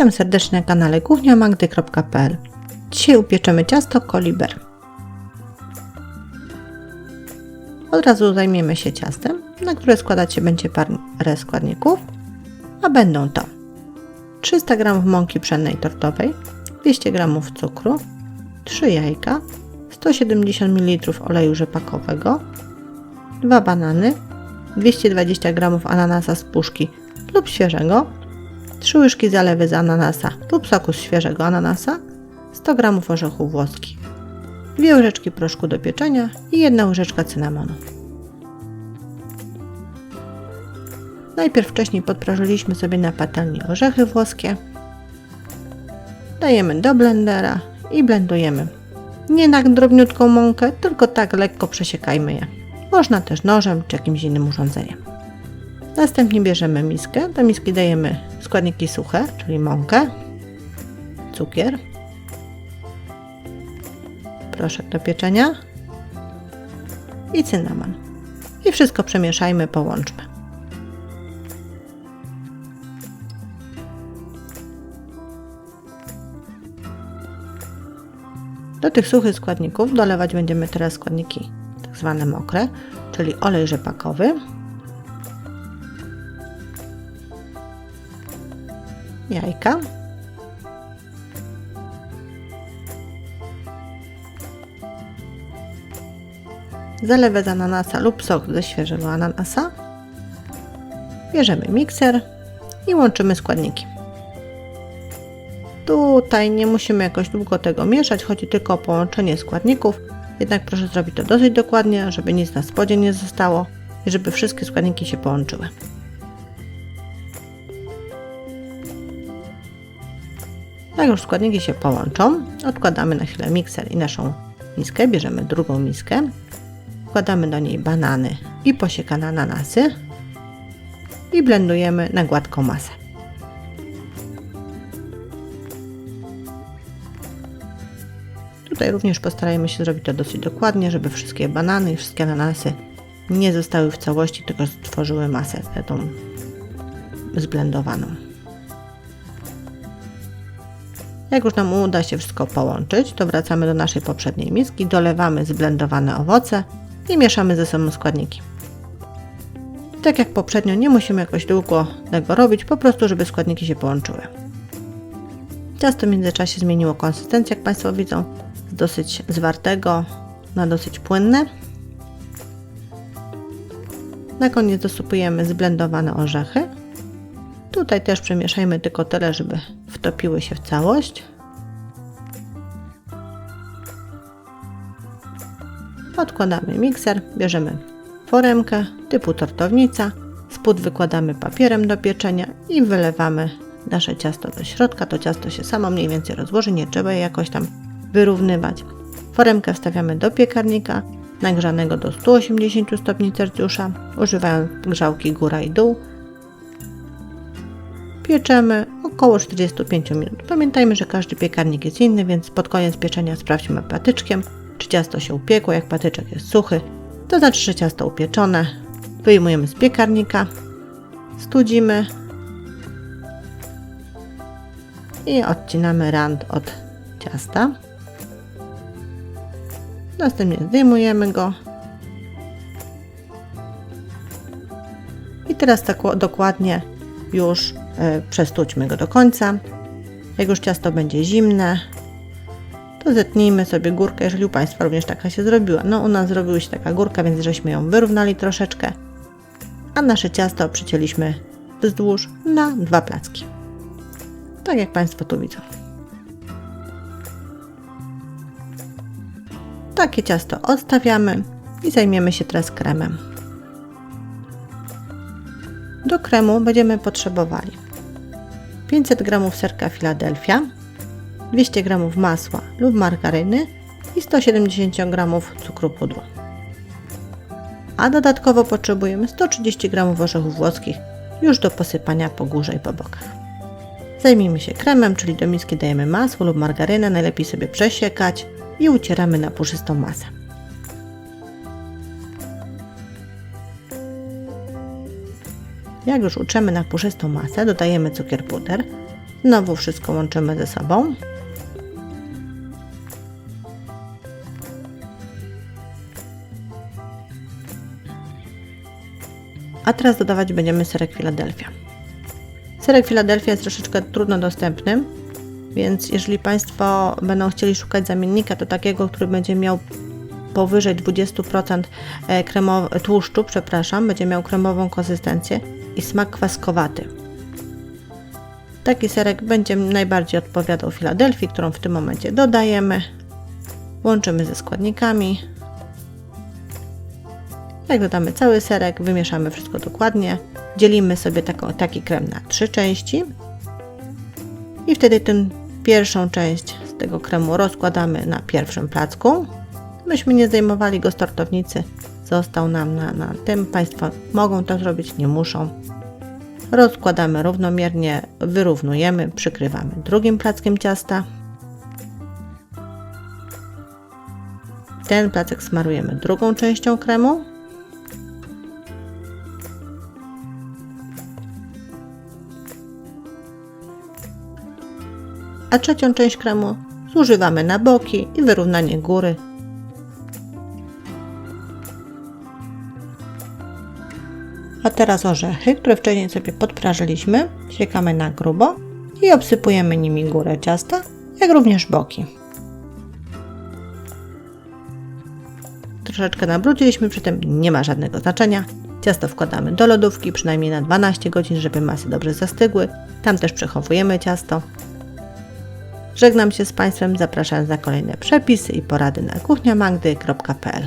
Witam serdecznie na kanale kuchniamagdy.pl Dzisiaj upieczemy ciasto koliber. Od razu zajmiemy się ciastem, na które składać się będzie parę składników, a będą to 300 g mąki pszennej tortowej, 200 g cukru, 3 jajka, 170 ml oleju rzepakowego, 2 banany, 220 g ananasa z puszki lub świeżego, 3 łyżki zalewy z ananasa lub soku z świeżego ananasa, 100 g orzechów włoskich, 2 łyżeczki proszku do pieczenia i 1 łyżeczka cynamonu. Najpierw wcześniej podprażyliśmy sobie na patelni orzechy włoskie. Dajemy do blendera i blendujemy. Nie na drobniutką mąkę, tylko tak lekko przesiekajmy je. Można też nożem czy jakimś innym urządzeniem. Następnie bierzemy miskę. Do miski dajemy składniki suche, czyli mąkę, cukier, proszek do pieczenia i cynamon. I wszystko przemieszajmy, połączmy. Do tych suchych składników dolewać będziemy teraz składniki tak zwane mokre, czyli olej rzepakowy, jajka, zalewę z ananasa lub sok ze świeżego ananasa, bierzemy mikser i łączymy składniki. Tutaj nie musimy jakoś długo tego mieszać, chodzi tylko o połączenie składników, jednak proszę zrobić to dosyć dokładnie, żeby nic na spodzie nie zostało i żeby wszystkie składniki się połączyły. Jak już składniki się połączą, odkładamy na chwilę mikser i naszą miskę, bierzemy drugą miskę, wkładamy do niej banany i posiekane ananasy i blendujemy na gładką masę. Tutaj również postarajmy się zrobić to dosyć dokładnie, żeby wszystkie banany i wszystkie ananasy nie zostały w całości, tylko stworzyły masę tą zblendowaną. Jak już nam uda się wszystko połączyć, to wracamy do naszej poprzedniej miski, dolewamy zblendowane owoce i mieszamy ze sobą składniki. Tak jak poprzednio, nie musimy jakoś długo tego robić, po prostu żeby składniki się połączyły. Ciasto w międzyczasie zmieniło konsystencję, jak Państwo widzą, z dosyć zwartego na dosyć płynne. Na koniec dosypujemy zblendowane orzechy. Tutaj też przemieszajmy tylko tyle, żeby wtopiły się w całość. Odkładamy mikser, bierzemy foremkę typu tortownica, spód wykładamy papierem do pieczenia i wylewamy nasze ciasto do środka. To ciasto się samo mniej więcej rozłoży, nie trzeba je jakoś tam wyrównywać. Foremkę wstawiamy do piekarnika nagrzanego do 180 stopni Celsjusza, używając grzałki góra i dół. Pieczemy około 45 minut. Pamiętajmy, że każdy piekarnik jest inny, więc pod koniec pieczenia sprawdźmy patyczkiem, czy ciasto się upiekło. Jak patyczek jest suchy, to znaczy, że ciasto upieczone. Wyjmujemy z piekarnika, studzimy i odcinamy rand od ciasta. Następnie zdejmujemy go. I teraz tak dokładnie już przestućmy go do końca. Jak już ciasto będzie zimne, to zetnijmy sobie górkę, jeżeli u Państwa również taka się zrobiła. No u nas zrobiła się taka górka, więc żeśmy ją wyrównali troszeczkę. A nasze ciasto przycięliśmy wzdłuż na dwa placki. Tak jak Państwo tu widzą. Takie ciasto odstawiamy i zajmiemy się teraz kremem. Do kremu będziemy potrzebowali 500 g serka Philadelphia, 200 g masła lub margaryny i 170 g cukru pudru. A dodatkowo potrzebujemy 130 g orzechów włoskich już do posypania po górze i po bokach. Zajmijmy się kremem, czyli do miski dajemy masło lub margarynę, najlepiej sobie przesiekać i ucieramy na puszystą masę. Jak już uczemy na puszystą masę, dodajemy cukier puder Znowu wszystko łączymy ze sobą. A teraz dodawać będziemy serek Philadelphia. Serek Philadelphia jest troszeczkę trudno dostępny, więc jeżeli Państwo będą chcieli szukać zamiennika, to takiego, który będzie miał powyżej 20% e, tłuszczu, przepraszam, będzie miał kremową konsystencję i smak kwaskowaty. Taki serek będzie najbardziej odpowiadał Filadelfii, którą w tym momencie dodajemy. Łączymy ze składnikami. Jak dodamy cały serek, wymieszamy wszystko dokładnie. Dzielimy sobie taką, taki krem na trzy części. I wtedy tę pierwszą część z tego kremu rozkładamy na pierwszym placku. Myśmy nie zdejmowali go z tortownicy, został nam na, na tym. Państwo mogą to zrobić, nie muszą. Rozkładamy równomiernie, wyrównujemy, przykrywamy drugim plackiem ciasta. Ten placek smarujemy drugą częścią kremu. A trzecią część kremu zużywamy na boki i wyrównanie góry A teraz orzechy, które wcześniej sobie podprażyliśmy, siekamy na grubo i obsypujemy nimi górę ciasta, jak również boki. Troszeczkę nabrudziliśmy, przy tym nie ma żadnego znaczenia. Ciasto wkładamy do lodówki przynajmniej na 12 godzin, żeby masy dobrze zastygły. Tam też przechowujemy ciasto. Żegnam się z Państwem, zapraszając na kolejne przepisy i porady na kuchniamagdy.pl